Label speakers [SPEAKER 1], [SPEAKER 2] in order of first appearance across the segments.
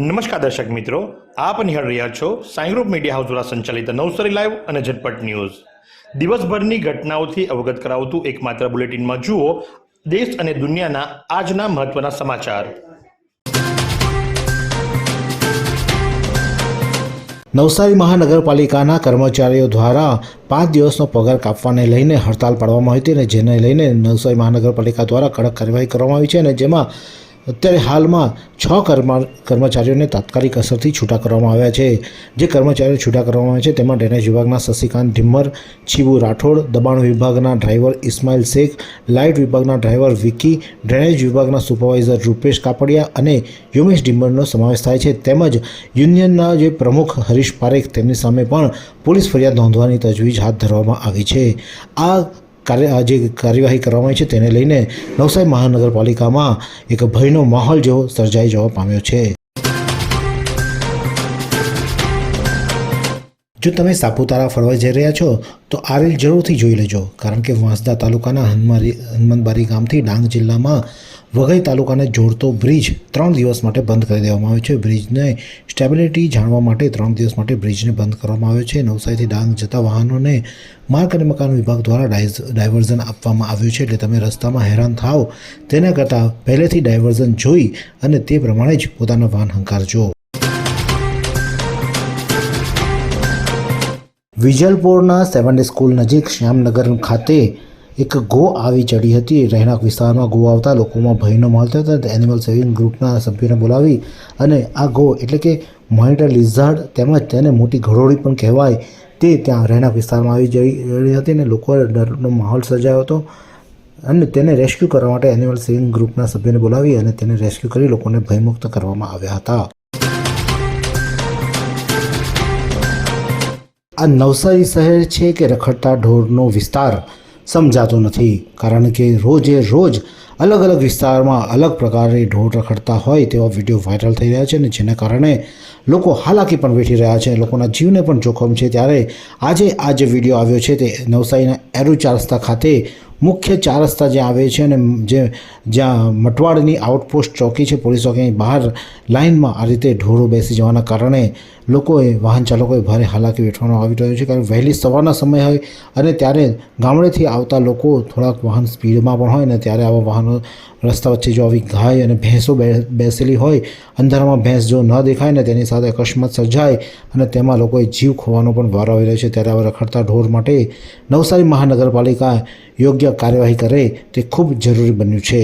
[SPEAKER 1] નમસ્કાર દર્શક મિત્રો, આપ નિહાળ રહ્યા છો સાઈ ગ્રુપ મીડિયા હાઉસ દ્વારા સંચાલિત નવસારી લાઈવ અને ઝટપટ ન્યૂઝ. દિવસભરની ઘટનાઓથી અવગત કરાવતું એકમાત્ર બુલેટિનમાં જુઓ દેશ અને દુનિયાના આજના મહત્વના સમાચાર.
[SPEAKER 2] નવસારી મહાનગરપાલિકાના કર્મચારીઓ દ્વારા પાંચ દિવસનો પગાર કાપવાને લઈને હડતાલ પાડવામાં આવી હતી અને જેને લઈને નવસારી મહાનગરપાલિકા દ્વારા કડક કાર્યવાહી કરવામાં આવી છે અને જેમાં અત્યારે હાલમાં છ કર્મા, કર્મચારીઓને તાત્કાલિક અસરથી છૂટા કરવામાં આવ્યા છે. જે કર્મચારીઓ છૂટા કરવામાં આવ્યા છે, તેમાં ડ્રેનેજ વિભાગના શશિકાંત ઢિમ્મર, છીબુ રાઠોડ, દબાણ વિભાગના ડ્રાઈવર ઇસ્માઇલ શેખ, લાઇટ વિભાગના ડ્રાઈવર વિકી ડ્રેનેજ વિભાગના સુપરવાઇઝર રૂપેશ કાપડિયા અને યુમેશ ડિમ્બરનો સમાવેશ થાય છે. તેમજ યુનિયનના જે પ્રમુખ હરીશ પારેખ તેમની સામે પણ પોલીસ ફરિયાદ નોંધવાની તજવીજ હાથ ધરવામાં આવી છે. આ કાર્ય જે કાર્યવાહી કરવામાં આવી છે તેને લઈને નવસારી મહાનગરપાલિકામાં એક ભયનો માહોલ જેવો સર્જાઈ જવા પામ્યો છે. જો તમે સાપુતારા ફરવા જઈ રહ્યા છો, તો આ રીલ જરૂરથી જોઈ લેજો, કારણ કે વાંસદા તાલુકાના હનુમારી, હનુમાનબારી ગામથી ડાંગ જિલ્લામાં વઘઈ તાલુકાને જોડતો બ્રિજ ત્રણ દિવસ માટે બંધ કરી દેવામાં આવ્યો છે. બ્રિજને સ્ટેબિલિટી જાણવા માટે ત્રણ દિવસ માટે બ્રિજને બંધ કરવામાં આવ્યો છે. નવસારીથી ડાંગ જતા વાહનોને માર્ગ અને મકાન વિભાગ દ્વારા ડાયવર્ઝન આપવામાં આવ્યું છે એટલે તમે રસ્તામાં હેરાન થાઓ. તેના કરતાં પહેલેથી ડાયવર્ઝન જોઈ અને તે પ્રમાણે જ પોતાના વાહન હંકારજો. વિજલપુરના સેવન ડે સ્કૂલ નજીક શ્યામનગર ખાતે એક ગો આવી ચડી હતી. રહેણાંક વિસ્તારમાં ગો આવતા લોકોમાં ભયનો માહોલ થયો હતો. એનિમલ સેવિંગ ગ્રુપના સભ્યોને બોલાવી અને આ ગો એટલે કે મોનિટર લિઝાર્ડ તેમજ તેને મોટી ઘરોળી પણ કહેવાય તે ત્યાં રહેણાંક વિસ્તારમાં આવી જઈ હતી અને લોકો ડરનો માહોલ સર્જાયો હતો. અને તેને રેસ્ક્યુ કરવા માટે એનિમલ સેવિંગ ગ્રુપના સભ્યોને બોલાવી અને તેને રેસ્ક્યુ કરી લોકોને ભયમુક્ત કરવામાં આવ્યા હતા. આ નવસારી શહેર છે કે રખડતા ઢોરનો વિસ્તાર? સમજાતો નથી. કારણ કે રોજે રોજ અલગ અલગ વિસ્તારમાં અલગ પ્રકારે ઢોર રખડતા હોય તેવા વીડિયો વાયરલ થઈ રહ્યા છે અને જેના કારણે લોકો હાલાકી પણ વેઠી રહ્યા છે. લોકોના જીવને પણ જોખમ છે. ત્યારે આજે આ જે વીડિયો આવ્યો છે તે નવસારીના એરુ ચાર રસ્તા ખાતે મુખ્ય ચાર રસ્તા જ્યાં આવે છે અને જે જ્યાં મટવાડની આઉટપોસ્ટ ચોકી છે, પોલીસ ચોકીની બહાર લાઇનમાં આ રીતે ઢોરો બેસી જવાના કારણે લોકોએ, વાહન ચાલકોએ ભારે હાલાકી વેઠવાનો આવી રહ્યો છે. કારણ કે વહેલી સવારના સમય હોય અને ત્યારે ગામડેથી આવતા લોકો થોડાક વાહન સ્પીડમાં પણ હોય ને ત્યારે આવા વાહનો રસ્તા વચ્ચે જો આવી ગાય અને ભેંસો બેસેલી હોય, અંધારામાં ભેંસ જો ન દેખાય ને તેની સાથે અકસ્માત સર્જાય અને તેમાં લોકોએ જીવ ખોવાનો પણ વારો આવી રહ્યો છે, ત્યારે હવે રખડતા ઢોર માટે નવસારી મહાનગરપાલિકા યોગ્ય કાર્યવાહી કરે તે ખૂબ જરૂરી બન્યું છે.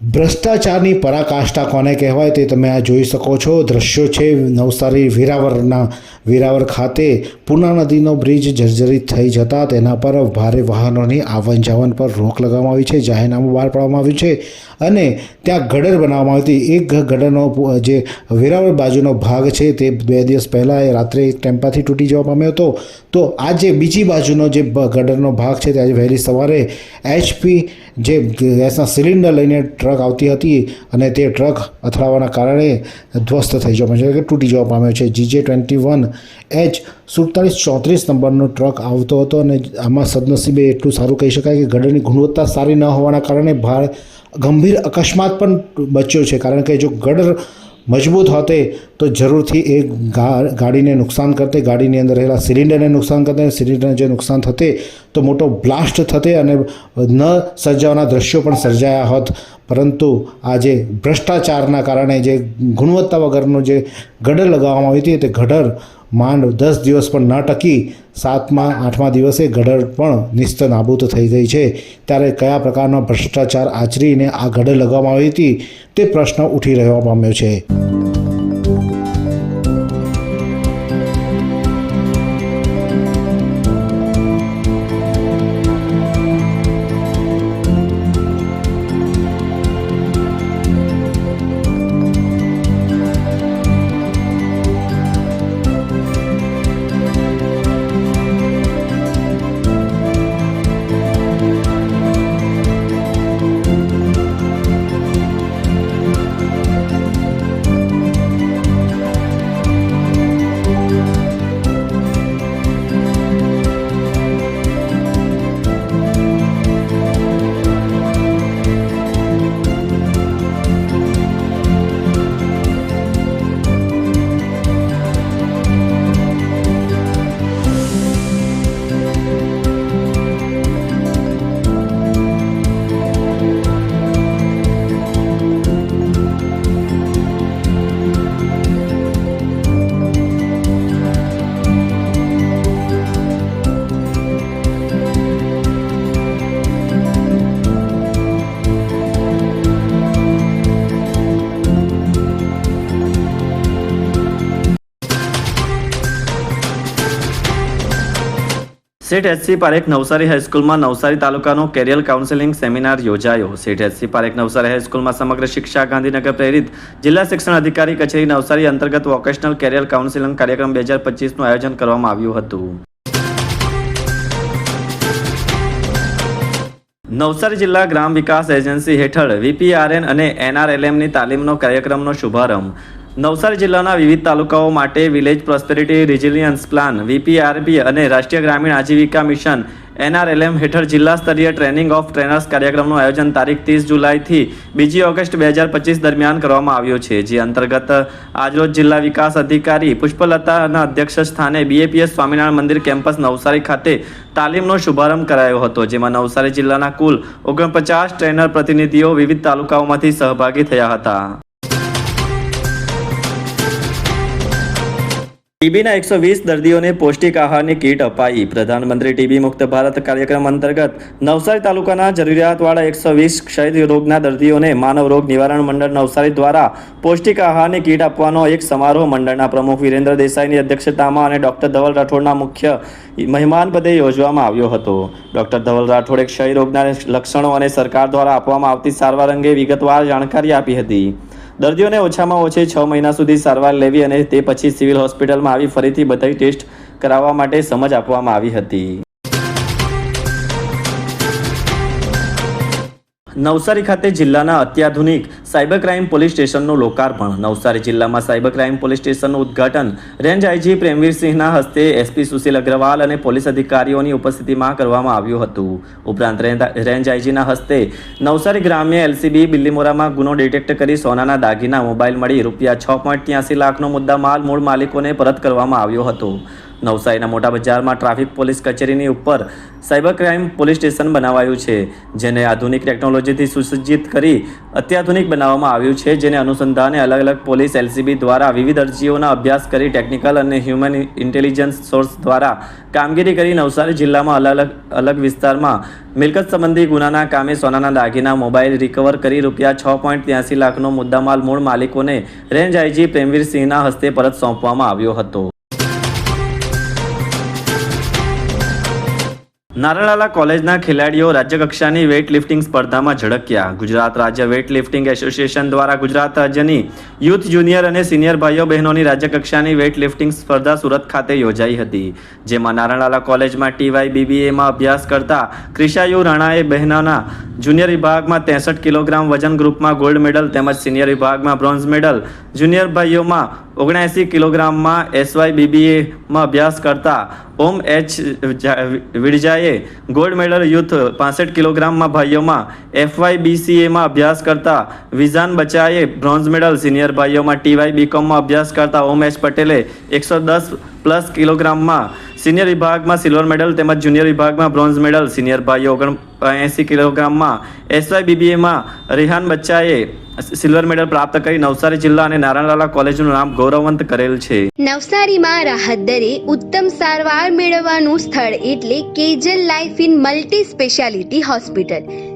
[SPEAKER 2] ભ્રષ્ટાચારની પરાકાષ્ઠા કોને કહેવાય તે તમે આ જોઈ શકો છો. દ્રશ્યો છે નવસારી વેરાવળના વેરાવળ ખાતે પૂના નદીનો બ્રિજ જર્જરિત થઈ જતા તેના પર ભારે વાહનોની આવન જાવન પર રોક લગાવવામાં આવી છે, જાહેરનામું બહાર પાડવામાં આવ્યું છે અને ત્યાં ગડર બનાવવામાં આવી હતી. એક ગડરનો જે વેરાવળ બાજુનો ભાગ છે તે બે દિવસ પહેલાં એ રાત્રે ટેમ્પાથી તૂટી જવા પામ્યો હતો. તો આજે બીજી બાજુનો જે ગડરનો ભાગ છે તે આજે વહેલી સવારે એચપી જે ગેસના સિલિન્ડર લઈને ટ્રક આવતી હતી અને તે ટ્રક અથડાવાના કારણે ધ્વસ્ત થઈ જવા પામ્યો છે, તૂટી જવા પામ્યો છે. જીજે ટ્વેન્ટી વન એચ સુડતાલીસ ચોત્રીસ નંબરનો ટ્રક આવતો હતો અને આમાં સદનસીબે એટલું સારું કહી શકાય કે ગડરની ગુણવત્તા સારી ન હોવાના કારણે ભાર ગંભીર અકસ્માત પણ બચ્યો છે. કારણ કે જો ગડર મજબૂત હોતે તો જરૂરથી એ ગાડીને નુકસાન કરતે, ગાડીની અંદર રહેલા સિલિન્ડરને નુકસાન કરતે સિલિન્ડરને જે નુકસાન થતે તો મોટો બ્લાસ્ટ થતે અને ન સર્જાવાના દ્રશ્યો પણ સર્જાયા હોત. પરંતુ આ જે ભ્રષ્ટાચારના કારણે જે ગુણવત્તા વગરનું જે ગડર લગાવવામાં આવી હતી તે ગડર માંડ દસ દિવસ પણ ન ટકી સાતમા, આઠમા દિવસે ગડર પણ નિસ્ત નાબૂદ થઈ ગઈ છે. ત્યારે કયા પ્રકારનો ભ્રષ્ટાચાર આચરીને આ ગડર લગાવવામાં આવી હતી તે પ્રશ્ન ઉઠી રહેવા પામ્યો છે.
[SPEAKER 3] સેઠ એચસી પારેખ નવસારી હાઈસ્કૂલમાં નવસારી તાલુકાનો કેરિયર કાઉન્સેલિંગ સેમિનાર યોજાયો. સેઠ એચસી પારેખ નવસારી હાઈસ્કૂલમાં સમગ્ર શિક્ષા ગાંધીનગર પ્રેરિત જિલ્લા શિક્ષણ અધિકારી કચેરી નવસારી અંતર્ગત વોકેશનલ કેરિયર કાઉન્સેલિંગ કાર્યક્રમ બે હજાર પચીસનું આયોજન કરવામાં આવ્યું હતું. નવસારી જિલ્લા ગ્રામ વિકાસ એજન્સી હેઠળ વીપીઆરએન અને એનઆરએલએમની તાલીમનો કાર્યક્રમનો શુભારંભ નવસારી જિલ્લાના વિવિધ તાલુકાઓ માટે village prosperity resilience plan VPRP અને રાષ્ટ્રીય ગ્રામીણ આજીવિકા મિશન એનઆરએલએમ હેઠળ જિલ્લા સ્તરીય ટ્રેનિંગ ઓફ ટ્રેનર્સ કાર્યક્રમનું આયોજન તારીખ ત્રીસ જુલાઈથી બીજી ઓગસ્ટ બે હજાર પચીસ દરમિયાન કરવામાં આવ્યું છે. જે અંતર્ગત આજરોજ જિલ્લા વિકાસ અધિકારી પુષ્પલતાના અધ્યક્ષ સ્થાને બીએપીએસ સ્વામિનારાયણ મંદિર કેમ્પસ નવસારી ખાતે તાલીમનો શુભારંભ કરાયો હતો, જેમાં નવસારી જિલ્લાના કુલ ઓગણપચાસ ટ્રેનર પ્રતિનિધિઓ વિવિધ તાલુકાઓમાંથી સહભાગી થયા હતા. ટીબીના એકસો વીસ દર્દીઓને પૌષ્ટિક આહારની કીટ અપાઈ. પ્રધાનમંત્રી ટીબી મુક્ત ભારત કાર્યક્રમ અંતર્ગત નવસારી તાલુકાના જરૂરિયાતવાળા એકસો વીસ ક્ષય રોગના દર્દીઓને માનવ રોગ નિવારણ મંડળ નવસારી દ્વારા પૌષ્ટિક આહારની કીટ આપવાનો એક સમારોહ મંડળના પ્રમુખ વિરેન્દ્ર દેસાઈની અધ્યક્ષતામાં અને ડોક્ટર ધવલ રાઠોડના મુખ્ય મહેમાન પદે યોજવામાં આવ્યો હતો. ડોક્ટર ધવલ રાઠોડે ક્ષય રોગના લક્ષણો અને સરકાર દ્વારા આપવામાં આવતી સારવાર અંગે વિગતવાર જાણકારી આપી હતી. દર્દીઓને ઓછામાં ઓછે છ મહિના સુધી સારવાર લેવી અને તે પછી સિવિલ હોસ્પિટલમાં આવી ફરીથી બધા ટેસ્ટ કરાવવા માટે સમજ આપવામાં આવી હતી. નવસારી ખાતે જિલ્લાના અત્યાધુનિક સાયબર ક્રાઇમ પોલીસ સ્ટેશનનું લોકાર્પણ. નવસારી જિલ્લામાં સાયબર ક્રાઇમ પોલીસ સ્ટેશનનું ઉદ્ઘાટન રેન્જ આઈજી પ્રેમવીરસિંહના હસ્તે એસપી સુશીલ અગ્રવાલ અને પોલીસ અધિકારીઓની ઉપસ્થિતિમાં કરવામાં આવ્યું હતું. ઉપરાંત રેન્જ- આઈજીના હસ્તે નવસારી ગ્રામ્ય એલસીબી બિલ્લીમોરામાં ગુનો ડિટેક્ટ કરી સોનાના દાગીના, મોબાઈલ મળી રૂપિયા છ પોઈન્ટ ત્યાસી લાખનો મુદ્દા માલ મૂળ માલિકોને પરત કરવામાં આવ્યો હતો. નવસારીના મોટા બજારમાં ટ્રાફિક પોલીસ કચેરીની ઉપર સાયબર ક્રાઇમ પોલીસ સ્ટેશન બનાવાયું છે, જેને આધુનિક ટેકનોલોજીથી સુસજ્જિત કરી અત્યાધુનિક બનાવવામાં આવ્યું છે, જેને અનુસંધાને અલગ અલગ પોલીસ એલસીબી દ્વારા વિવિધ અરજીઓના અભ્યાસ કરી ટેકનિકલ અને હ્યુમન ઇન્ટેલિજન્સ સોર્સ દ્વારા કામગીરી કરી નવસારી જિલ્લામાં અલગ અલગ અલગ વિસ્તારમાં મિલકત સંબંધી ગુનાના કામે સોનાના દાગીના મોબાઈલ રિકવર કરી રૂપિયા છ પોઈન્ટ ત્યાસી લાખનો મુદ્દામાલ મૂળ માલિકોને રેન્જ આઈજી પ્રેમવીરસિંહના હસ્તે પરત સોંપવામાં આવ્યો હતો. નારણાલા કોલેજના ખેલાડીઓ રાજ્યકક્ષાની વેઇટ લિફ્ટિંગ સ્પર્ધામાં ઝળક્યા. ગુજરાત રાજ્ય વેઇટ લિફ્ટિંગ એસોસિએશન દ્વારા ગુજરાત રાજ્યની યુથ જુનિયર અને સિનિયર ભાઈઓ બહેનોની રાજ્યકક્ષાની વેઇટ લિફ્ટિંગ સ્પર્ધા સુરત ખાતે યોજાઈ હતી, જેમાં નારણાલા કોલેજમાં ટીવાય બીબીએમાં અભ્યાસ કરતા ક્રિશાયુ રાણાએ બહેનોના જુનિયર વિભાગમાં ત્રેસઠ કિલોગ્રામ વજન ગ્રુપમાં ગોલ્ડ મેડલ તેમજ સિનિયર વિભાગમાં બ્રોન્ઝ મેડલ જુનિયર ભાઈઓમાં ઓગણએંસી કિલોગ્રામમાં એસવાય બીબીએમાં અભ્યાસ કરતા ઓમ એચ વિડજાએ ગોલ્ડ મેડલ યુથ પાસઠ કિલોગ્રામમાં ભાઈઓમાં એફવાય બીસીએમાં અભ્યાસ કરતા વિઝાન બચાએ બ્રોન્ઝ મેડલ સિનિયર ભાઈઓમાં ટીવાય બીકોમમાં અભ્યાસ કરતા ઓમ એચ પટેલે એકસો દસ પ્લસ કિલોગ્રામમાં સિનિયર વિભાગમાં સિલ્વર મેડલ તેમજ જુનિયર વિભાગમાં બ્રોન્ઝ મેડલ સિનિયર ભાઈઓ ઓગણ એંસી કિલોગ્રામમાં એસવાય બીબીએમાં રેહાન બચ્ચાએ સિલ્વર મેડલ પ્રાપ્ત કરી નવસારી જિલ્લા અને નારાયણલાલા કોલેજનું નામ ગૌરવવંત કરેલ છે.
[SPEAKER 4] નવસારીમાં રાહત દરે ઉત્તમ સારવાર મેળવવાનું સ્થળ એટલે Kejal life in multi speciality hospital.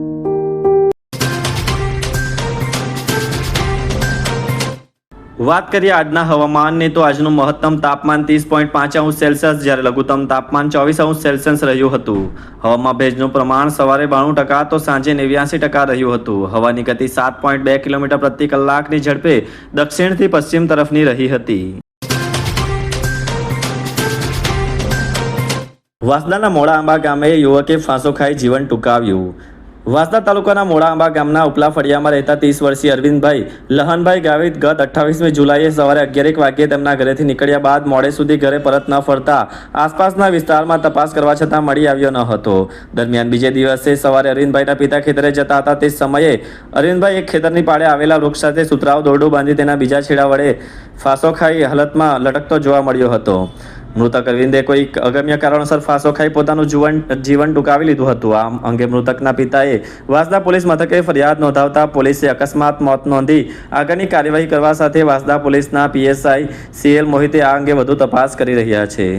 [SPEAKER 3] વાત કરીએ આજના હવામાનની, તો આજનું મહત્તમ તાપમાન ત્રીસ પોઈન્ટ પાંચ અંશ સેલ્સિયસ, જ્યારે લઘુત્તમ તાપમાન ચોવીસ અંશ સેલ્સિયસ રહ્યું હતું. હવામાં ભેજનું પ્રમાણ સવારે બાણું ટકા તો સાંજે નેવ્યાસી ટકા રહ્યું હતું. હવાની ગતિ સાત પોઈન્ટ બે કિલોમીટર પ્રતિ કલાકની ઝડપે દક્ષિણથી પશ્ચિમ તરફની રહી હતી. વાસદાના મોડા આંબા ગામે યુવકે ફાંસો ખાઈ જીવન ટૂંકાવ્યું. વાસદા તાલુકાના મોડા આંબા ગામના ઉપલા ફળિયામાં રહેતા ત્રીસ વર્ષીય અરવિંદભાઈ લહનભાઈ ગાવિત ગત અઠ્ઠાવીસમી જુલાઈએ સવારે અગિયારેક વાગ્યે તેમના ઘરેથી નીકળ્યા બાદ મોડે સુધી ઘરે પરત ન ફરતા આસપાસના વિસ્તારમાં તપાસ કરવા છતાં મળી આવ્યો ન હતો. દરમિયાન બીજે દિવસે સવારે અરવિંદભાઈના પિતા ખેતરે જતા હતા તે સમયે અરવિંદભાઈ એક ખેતરની પાળે આવેલા વૃક્ષ સાથે સુતરાવ દોરડું બાંધી તેના બીજા છેડા વડે ફાંસો ખાઈ હાલતમાં લટકતો જોવા મળ્યો હતો. મૃતક અરવિંદે કોઈ અગમ્ય કારણોસર ફાંસો ખાઈ પોતાનું જીવન જીવન ટૂંકાવી લીધું હતું. આ અંગે મૃતકના પિતાએ વાસદા પોલીસ મથકે ફરિયાદ નોંધાવતા પોલીસે અકસ્માત મોત નોંધી આગળની કાર્યવાહી કરવા સાથે વાસદા પોલીસના પીએસઆઈ સીએલ મોહિતે આ અંગે વધુ તપાસ કરી રહ્યા છે.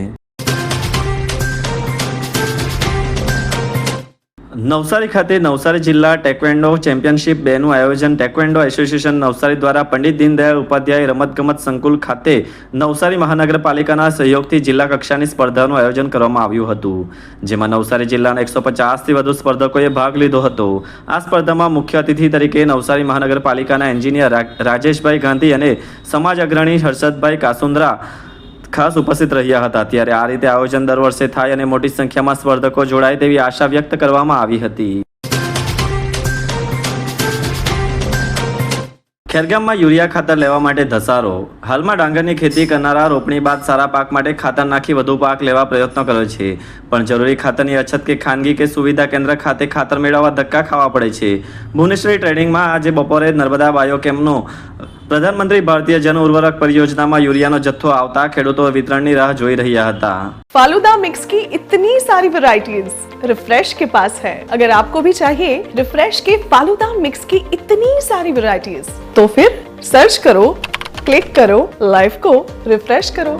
[SPEAKER 3] નવસારી ખાતે નવસારી જિલ્લા ટેકવેન્ડો ચેમ્પિયનશિપ બેનું આયોજન. ટેકવેન્ડો એસોસિએશન નવસારી દ્વારા પંડિત દીનદયાળ ઉપાધ્યાય રમતગમત સંકુલ ખાતે નવસારી મહાનગરપાલિકાના સહયોગથી જિલ્લા કક્ષાની સ્પર્ધાનું આયોજન કરવામાં આવ્યું હતું. જેમાં નવસારી જિલ્લાના એકસો પચાસથી વધુ સ્પર્ધકોએ ભાગ લીધો હતો. આ સ્પર્ધામાં મુખ્ય અતિથિ તરીકે નવસારી મહાનગરપાલિકાના એન્જિનિયર રાજેશભાઈ ગાંધી અને સમાજ અગ્રણી હર્ષદભાઈ કાસુંદ્રા ખાસ ઉપસ્થિત રહ્યા હતા. ત્યારે આ રીતે આયોજન દર વર્ષે થાય અને મોટી સંખ્યામાં સ્પર્ધકો જોડાય તેવી આશા વ્યક્ત કરવામાં આવી હતી. ખેરગામમાં યુરિયા ખાતર લેવા માટે ધસારો. હાલમાં ડાંગરની ખેતી કરનારા રોપણી બાદ સારા પાક માટે ખાતર નાખી વધુ પાક લેવા પ્રયત્નો કરે છે. પણ જરૂરી ખાતરની અછત કે ખાનગી કે સુવિધા કેન્દ્ર ખાતે ખાતર મેળવવા ધક્કા ખાવા પડે છે. ભુવનેશ્વરી ટ્રેડિંગમાં આજે બપોરે નર્મદા બાયોકેમનો પ્રધાનમંત્રી ભારતીય જન ઉર્વરક પરિયોજનામાં યુરિયાનો જથ્થો આવતા ખેડૂતો વિતરણની રાહ જોઈ રહ્યા હતા
[SPEAKER 5] फालूदा मिक्स की इतनी सारी वैरायटीज रिफ्रेश के पास है अगर आपको भी चाहिए रिफ्रेश के फालूदा मिक्स की इतनी सारी वैरायटीज तो फिर सर्च करो क्लिक करो लाइफ को रिफ्रेश करो